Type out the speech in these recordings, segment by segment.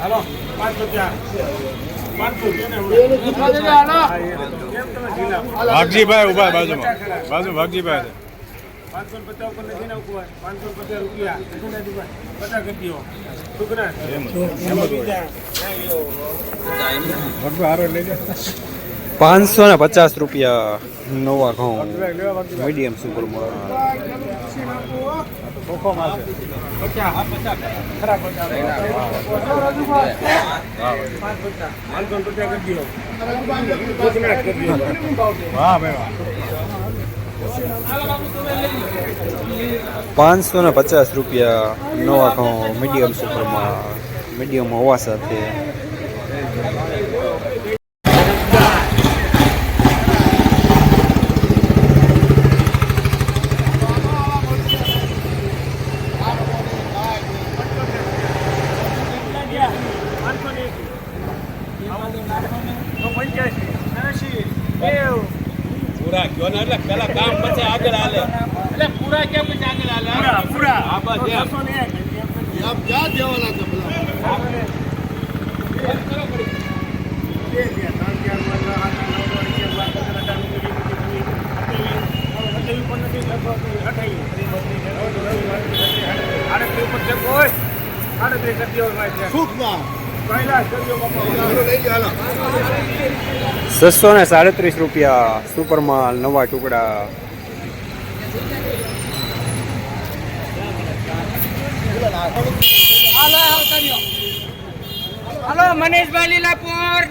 હાલો પાંચ રૂપિયા ભાગજીભાઈ ઊભા બાજુમાં. બાજુ ભાગજીભાઈ. પાંચસો ને પચાસ ઉપર નથી નાખવું હોય. પાંચસો પચાસ રૂપિયા. પચાસ. પાંચસો ને પચાસ રૂપિયા નવા ઘઉં મીડિયમ સુપર. પચાસ ને પચાસ રૂપિયા નવા કહો મીડિયમ સુપરમાં મીડિયમ હોવા સાથે પાંચસો ને એકી તો પંચ્યાસી એંશી નેવું પૂરા કયો ને એટલે પેલા કામ પછી આગળ હાલે એટલે પૂરા કેમ પછી આગળ હાલે પૂરા પૂરા હા, બસ એમ. આપ ક્યાં દેવાના છે પેલા. સુખમાં છસો ને સાડત્રીસ રૂપિયા સુપરમાં નવા ટુકડા. હલો મનીષભાઈ લીલાપુર.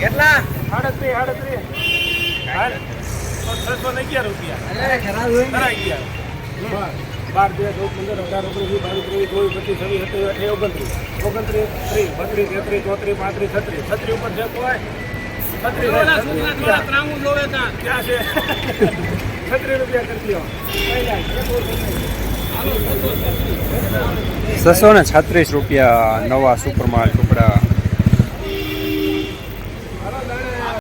કેટલા? સાડત્રીસ આડત્રીસ. છસો ને અગિયાર રૂપિયા. અગિયાર. બાર બે ચૌદ પંદર અઢાર ઓગણીસ વીસ બાવીસ ત્રેવીસ ચોવીસ પચીસ છવ્વીસ સત્યાવીસ ઓગણત્રીસ. ઓગણત્રીસ ત્રીસ બત્રીસ તેત્રીસ ચોત્રીસ પાંત્રીસ છત્રીસ. છત્રીસ ઉપર જે કોઈ? છત્રીસ ક્યાં છે? છત્રીસ રૂપિયા કરી છસો ને છત્રીસ રૂપિયા નવા સુપરમાર્ટ ટુકડા